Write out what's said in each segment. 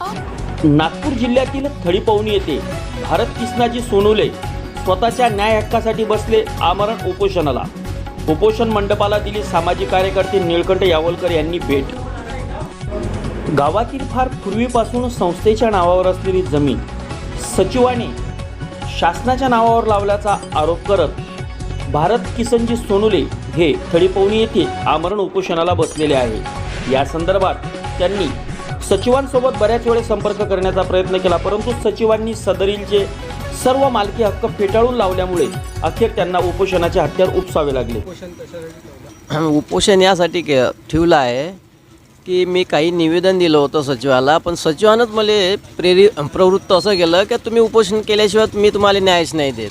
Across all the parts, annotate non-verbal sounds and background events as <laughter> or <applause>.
नागपूर जिल्ह्यातील थडीपवनी येथे भारत किसनाजी सोनवले स्वतःच्या न्याय हक्कासाठी बसले आमरण उपोषणाला. उपोषण मंडपाला दिली सामाजिक कार्यकर्ते निळकंठ यावलकर यांनी भेट. गावातील फार पूर्वीपासून संस्थेच्या नावावर असलेली जमीन सचिवाने शासनाच्या नावावर लावल्याचा आरोप करत भारत किसनजी सोनुले हे थडीपवनी येथे आमरण उपोषणाला बसलेले आहे. या संदर्भात त्यांनी सचिवांसोबत बऱ्याच वेळेस संपर्क करण्याचा प्रयत्न केला परंतु सचिवांनी सदरीलचे सर्व मालकी हक्क फेटाळून लावल्यामुळे अखेर त्यांना उपोषणाचे हत्यार उपसावे लागले. <clears throat> उपोषण यासाठी के ठेवलं आहे की मी काही निवेदन दिलं होतं सचिवाला पण सचिवानंच मला प्रेरि प्रवृत्त असं केलं की तुम्ही उपोषण केल्याशिवाय मी तुम्हाला न्यायच नाही देत.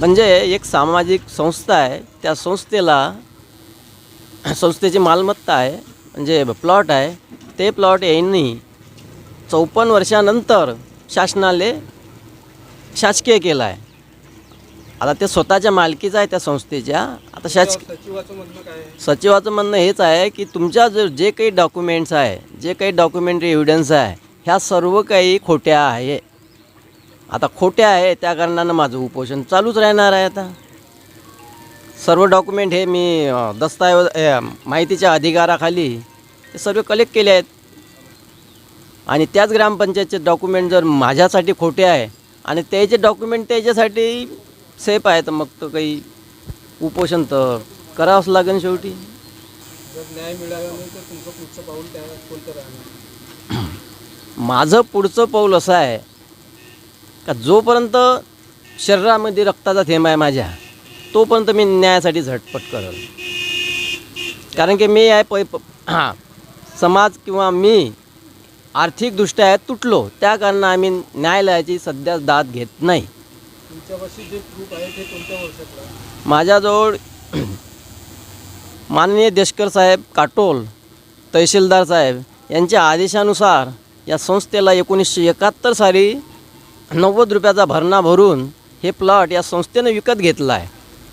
म्हणजे एक सामाजिक संस्था आहे त्या संस्थेला संस्थेची मालमत्ता आहे म्हणजे प्लॉट आहे ते प्लॉट यांनी चौपन्न वर्षानंतर शासनाले शासकीय केलं आहे आता ते स्वतःच्या मालकीचं आहे त्या संस्थेच्या. आता शासकीय सचिवाचं म्हणणं काय आहे सचिवाचं म्हणणं हेच आहे की तुमच्या जे जे काही डॉक्युमेंट्स आहे जे काही डॉक्युमेंटरी एव्हिडन्स आहे ह्या सर्व काही खोट्या आहे. आता खोट्या आहे त्या कारणानं माझं उपोषण चालूच राहणार आहे आता. सर्व डॉक्युमेंट हे मी अ, दस्तऐवज अ, माहितीच्या अधिकाराखाली हे सर्व कलेक्ट केले आहेत. आणि त्याच ग्रामपंचायतचे डॉक्युमेंट जर माझ्यासाठी खोटे आहे आणि त्याचे डॉक्युमेंट त्याच्यासाठी सेफ आहे तर मग तर काही उपोषण तर करावंच लागेल शेवटी. जर न्याय मिळाला नाही तर तुमचं पुढचं पाऊल त्या कोणतं राहणार? माझं पुढचं पाऊल असं आहे का जोपर्यंत शरीरामध्ये रक्ताचा थेंब आहे माझ्या तोपर्यंत मी न्यायासाठी झटपट करेल. कारण की मी आहे प- हां समाज किंवा मी आर्थिकदृष्ट्या तुटलो त्या कारणानं आम्ही न्यायालयाची सध्या दाद घेत नाही? माझ्याजवळ <clears throat> माननीय देशकर साहेब काटोल तहसीलदार साहेब यांच्या आदेशानुसार या संस्थेला एकोणीसशे एकाहत्तर साली नव्वद रुपयाचा भरणा भरून हे प्लॉट या संस्थेनं विकत घेतला आहे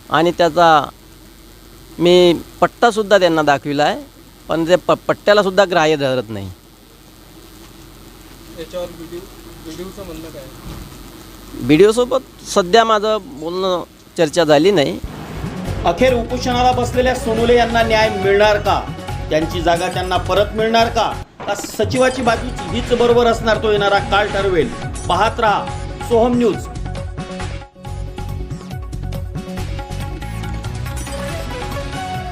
आणि त्याचा मी पट्टासुद्धा त्यांना दाखविला आहे पण ते प पट्ट्यालासुद्धा ग्राह्य धरत नाही. याच्यावर व्हिडिओ व्हिडिओचं म्हणणं काय? आहे? बी डी ओसोबत सध्या माझं बोलणं चर्चा झाली नाही. अखेर उपोषणाला बसलेल्या सोनुले यांना न्याय मिळणार का? त्यांची जागा त्यांना परत मिळणार का? का सचिवाची बाजूची हीच बरोबर असणार तो येणारा काळ ठरवेल? पाहत राहा. सोहम न्यूज.